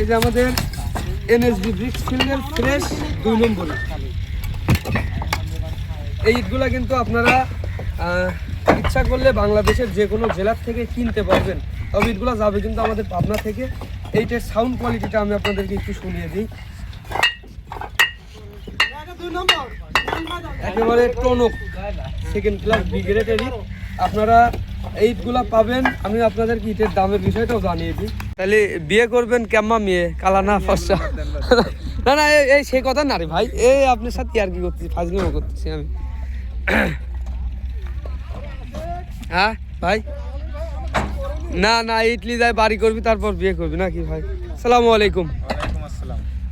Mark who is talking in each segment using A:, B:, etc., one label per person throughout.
A: এই আমাদের NSB bricks ফিল্ডের ফ্রেশ দুই নম্বর। এই ইটগুলা কিন্তু আপনারা ইচ্ছা করলে বাংলাদেশের যে কোনো জেলার থেকে কিনতে পারবেন। তবে ইটগুলা যাবে কিন্তু আমাদের পাবনা থেকে। এইটার সাউন্ড কোয়ালিটিটা আমি আপনাদেরকে একটু শুনিয়ে দিই। একেবারে টনক সেকেন্ড ক্লাস বি গ্রেডের ইট আপনারা এই ইটগুলা পাবেন আমি আপনাদেরকে ইটের দামের বিষয়টাও জানিয়ে দিই। তাহলে বিয়ে করবেন কেমন মেয়ে? কালা না ফর্সা? না না এই- সেই কথা না রে ভাই। এই আপনার সাথে আর কি করতেছি? ফাজলিমো করতেছি আমি। হ্যাঁ ভাই? না না ইটলি যায় বাড়ি করবি তারপর বিয়ে করবি নাকি ভাই? সালামু আলাইকুম।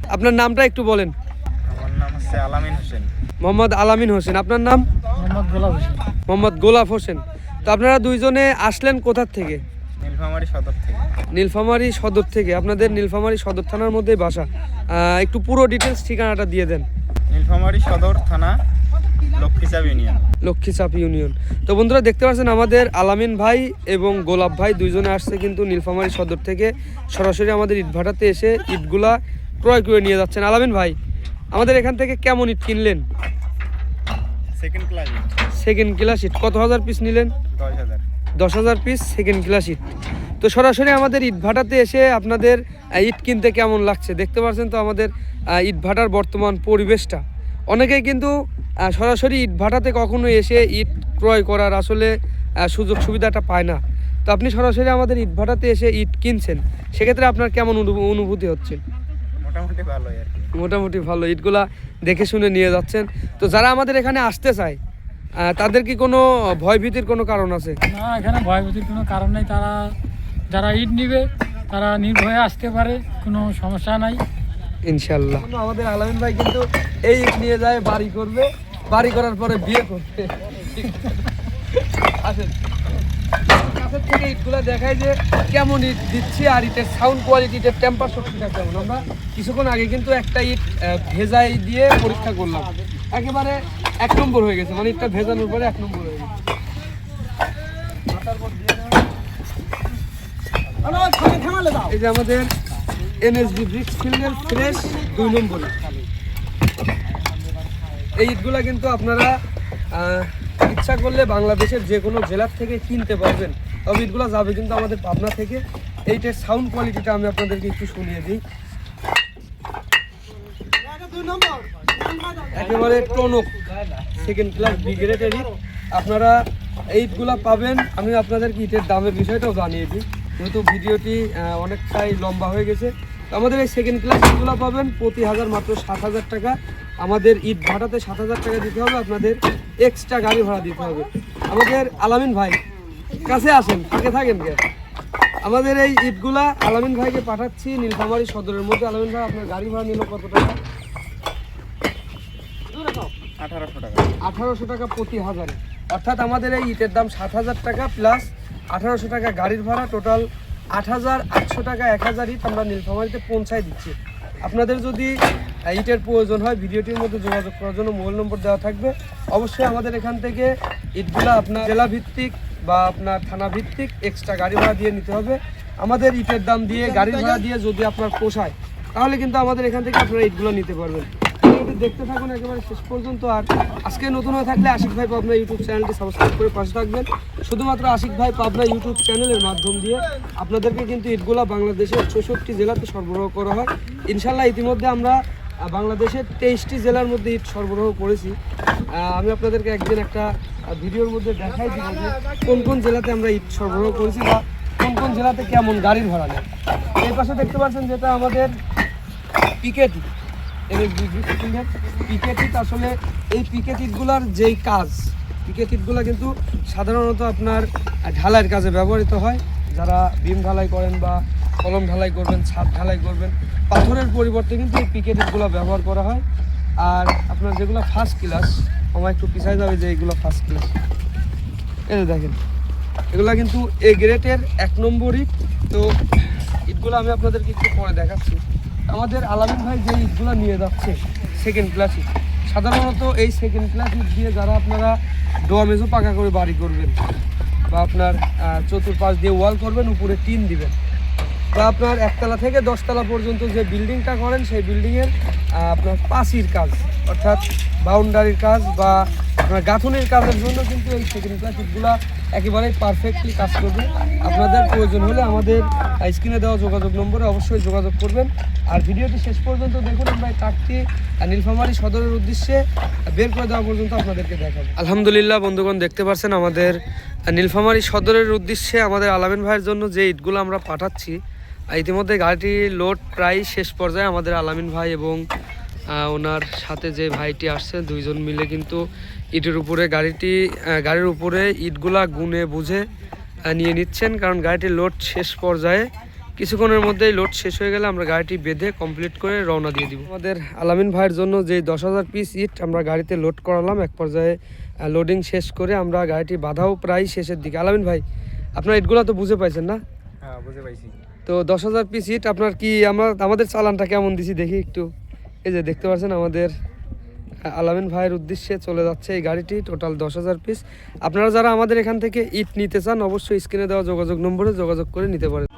A: আপনার নামটা একটু বলেন।
B: আমার নাম হচ্ছে আলামিন হোসেন।
A: মোহাম্মদ আলামিন হোসেন। আপনার নাম?
C: মোহাম্মদ গোলাপ হোসেন।
A: মোহাম্মদ গোলাপ হোসেন। তো আপনারা দুইজনে আসলেন কোথার থেকে?
B: নীলফামারী সদর থেকে।
A: নীলফামারী সদর থেকে। আপনাদের নীলফামারী সদর থানার মধ্যেই বাসা। একটু পুরো ডিটেলস ঠিকানাটা দিয়ে দেন।
B: নীলফামারী সদর থানা লক্ষ্মীচাপ ইউনিয়ন।
A: লক্ষ্মীচাপ ইউনিয়ন। তো বন্ধুরা দেখতে পাচ্ছেন আমাদের আলামিন ভাই এবং গোলাপ ভাই দুইজনে আসছে কিন্তু নীলফামারী সদর থেকে। সরাসরি আমাদের ইটভাটাতে এসে ইটগুলা ক্রয় করে নিয়ে যাচ্ছেন। আলামিন ভাই আমাদের এখান থেকে কেমন ইট কিনলেন?
B: সেকেন্ড ক্লাস
A: সেকেন্ড ক্লাস ইট কত হাজার পিস নিলেন?
B: দশ হাজার।
A: দশ হাজার পিস সেকেন্ড ক্লাস ইট তো সরাসরি আমাদের ইট ভাটাতে এসে আপনাদের ইট কিনতে কেমন লাগছে? দেখতে পাচ্ছেন তো আমাদের ইট ভাটার বর্তমান পরিবেশটা। অনেকেই কিন্তু সরাসরি ইট ভাটাতে কখনো এসে ইট ক্রয় করার আসলে সুযোগ সুবিধাটা পায় না। তো আপনি সরাসরি আমাদের ইট ভাটাতে এসে ইট কিনছেন। সেক্ষেত্রে আপনার কেমন অনুভূ- অনুভূতি হচ্ছে?
B: মোটামুটি ভালোই আর কি।
A: মোটামুটি ভালো ইটগুলা দেখে শুনে নিয়ে যাচ্ছেন। তো যারা আমাদের এখানে আসতে চায় তাদের কি কোনো ভয় ভীতির কোনো কারণ আছে?
C: না এখানে ভয়ভীতির কোনো কারণ নেই। তারা যারা ইট নিবে তারা নির্ভয়ে আসতে পারে কোনো সমস্যা নাই।
A: ইনশাল্লাহ। আমাদের আলামিন ভাই কিন্তু এই ইট নিয়ে যায় বাড়ি করবে বাড়ি করার পরে বিয়ে করবে। আসেন। কাছের থেকে ইটগুলো দেখায় যে কেমন ইট দিচ্ছি আর ইটের সাউন্ড কোয়ালিটি ইটের টেম্পার শক্তিটা কেমন। আমরা কিছুক্ষণ আগে কিন্তু একটা ইট ভেজাই দিয়ে পরীক্ষা করলাম। একেবারে এক নম্বর হয়ে গেছে মানে ইটটা ভেজানোর পরে এক নম্বর হয়ে গেছে। এই যে আমাদের এনএসবি ব্রিক্স ফিল্ডের ফ্রেশ দুই নম্বর এই ইটগুলা কিন্তু আপনারা ইচ্ছা করলে বাংলাদেশের যে কোনো জেলার থেকে কিনতে পারবেন। তবে ইটগুলা যাবে কিন্তু আমাদের পাবনা থেকে। এইটার সাউন্ড কোয়ালিটিটা আমি আপনাদেরকে একটু শুনিয়ে দিই। একেবারে টনক সেকেন্ড ক্লাস বি গ্রেডের ইট আপনারা এই ইটগুলা পাবেন। আমি আপনাদেরকে ইটের দামের বিষয়টাও জানিয়ে দিই। যেহেতু ভিডিওটি অনেকটাই লম্বা হয়ে গেছে। আমাদের এই সেকেন্ড ক্লাস ইটগুলো পাবেন প্রতি হাজার মাত্র সাত হাজার টাকা। আমাদের ইট ভাটাতে সাত হাজার টাকা দিতে হবে আপনাদের। এক্সট্রা গাড়ি ভাড়া দিতে হবে। আমাদের আলামিন ভাই কাছে আসেন ফাঁকে থাকেন কে? আমাদের এই ইটগুলা আলামিন ভাইকে পাঠাচ্ছি নীলফামারী সদরের মধ্যে। আলামিন ভাই আপনার গাড়ি ভাড়া নিল কত টাকা?
B: আঠারোশো টাকা।
A: আঠারোশো টাকা প্রতি হাজারে। অর্থাৎ আমাদের এই ইটের দাম সাত হাজার টাকা প্লাস আঠারোশো টাকা গাড়ির ভাড়া টোটাল আট হাজার আটশো টাকা এক হাজার ইট আমরা নীলফামারিতে পৌঁছায় দিচ্ছি। আপনাদের যদি ইটের প্রয়োজন হয়, ভিডিওটির মধ্যে যোগাযোগ করার জন্য মোবাইল নম্বর দেওয়া থাকবে। অবশ্যই আমাদের এখান থেকে ইটগুলো আপনার জেলা ভিত্তিক বা আপনার থানা ভিত্তিক এক্সট্রা গাড়ি ভাড়া দিয়ে নিতে হবে। আমাদের ইটের দাম দিয়ে গাড়ি ভাড়া দিয়ে যদি আপনার পোষায়, তাহলে কিন্তু আমাদের এখান থেকে আপনারা ইটগুলো নিতে পারবেন। দেখতে থাকুন, একেবারে শেষ পর্যন্ত। আর আজকে নতুন হয়ে থাকলে আশিক ভাই পাবনা ইউটিউব চ্যানেলটি সাবস্ক্রাইব করে পাশে থাকবেন। শুধুমাত্র আশিক ভাই পাবনা ইউটিউব চ্যানেলের মাধ্যম দিয়ে আপনাদেরকে কিন্তু ইটগুলা বাংলাদেশের চৌষট্টি জেলাতে সরবরাহ করা হয়। ইনশাল্লাহ ইতিমধ্যে আমরা বাংলাদেশের তেইশটি জেলার মধ্যে ইট সরবরাহ করেছি। আমি আপনাদেরকে একদিন একটা ভিডিওর মধ্যে দেখাই দিব যে কোন কোন জেলাতে আমরা ইট সরবরাহ করেছি বা কোন কোন জেলাতে কেমন গাড়ির ভাড়া নেয়। এই পাশে দেখতে পাচ্ছেন যেটা আমাদের পিকেটি। পিকেটিট আসলে এই পিকেটিটগুলার যেই কাজ পিকেটিটগুলো কিন্তু সাধারণত আপনার ঢালাইয়ের কাজে ব্যবহৃত হয়। যারা বিম ঢালাই করেন বা কলম ঢালাই করবেন, ছাদ ঢালাই করবেন। পাথরের পরিবর্তে কিন্তু এই পিকেটিটগুলো ব্যবহার করা হয়। আর আপনার যেগুলো ফার্স্ট ক্লাস আমার একটু পিছাই যাবে যে এইগুলো ফার্স্ট ক্লাস এই দেখেন, এগুলো কিন্তু এ গ্রেটের এক নম্বর তো ইটগুলো আমি আপনাদেরকে একটু পরে দেখাচ্ছি। আমাদের আলামিন ভাই যে ইটগুলো নিয়ে যাচ্ছে সেকেন্ড ক্লাস ইট, সাধারণত এই সেকেন্ড ক্লাস ইট দিয়ে যারা আপনারা ডোয়া মেজো পাকা করে বাড়ি করবেন বা আপনার চতুর্পাশ দিয়ে ওয়াল করবেন, উপরে টিন দিবেন বা আপনার একতলা থেকে দশতলা পর্যন্ত যে বিল্ডিংটা করেন সেই বিল্ডিংয়ের আপনার পাঁচির কাজ অর্থাৎ বাউন্ডারির কাজ বা আপনার গাঁথুনির কাজের জন্য কিন্তু এই সেকেন্ড ক্লাস ইটগুলা একেবারেই পারফেক্টলি কাজ করবে। আপনাদের প্রয়োজন হলে আমাদের স্ক্রিনে দেওয়া যোগাযোগ নম্বরে অবশ্যই যোগাযোগ করবেন। আর ভিডিওটি শেষ পর্যন্ত দেখুন আমরা এই আহ, নীলফামারী সদরের উদ্দেশ্যে বের করে দেওয়া পর্যন্ত আপনাদেরকে দেখাবো। আলহামদুলিল্লাহ বন্ধুগণ দেখতে পাচ্ছেন আমাদের নীলফামারী সদরের উদ্দেশ্যে আমাদের আলামিন ভাইয়ের জন্য যে ইটগুলো আমরা পাঠাচ্ছি ইতিমধ্যে গাড়িটি লোড প্রায় শেষ পর্যায়ে আমাদের আলামিন ভাই এবং ওনার সাথে যে ভাইটি আসছে, দুইজন মিলে কিন্তু ইটের উপরে গাড়িটি গাড়ির উপরে ইটগুলা গুনে বুঝে নিয়ে নিচ্ছেন। কারণ গাড়িটির লোড শেষ পর্যায়ে, কিছুক্ষণের মধ্যেই লোড শেষ হয়ে গেলে আমরা গাড়িটি বেঁধে কমপ্লিট করে রওনা দিয়ে দিব। আমাদের আলামিন ভাইয়ের জন্য যে দশ হাজার পিস ইট আমরা গাড়িতে লোড করালাম, এক পর্যায়ে লোডিং শেষ করে আমরা গাড়িটি বাধাও প্রায় শেষের দিকে। আলামিন ভাই, আপনার ইটগুলো তো বুঝে পাইছেন না?
B: হ্যাঁ বুঝতে পাইছি।
A: তো দশ হাজার পিস ইট আপনার কি আমরা, আমাদের চালানটা কেমন দিছি দেখি একটু। এই যে দেখতে পাচ্ছেন আমাদের আলামিন ভাইয়ের উদ্দেশ্যে চলে যাচ্ছে এই গাড়িটি টোটাল দশ হাজার পিস আপনারা যারা আমাদের এখান থেকে ইট নিতে চান, অবশ্যই স্ক্রিনে দেওয়া যোগাযোগ নম্বরে যোগাযোগ করে নিতে পারেন।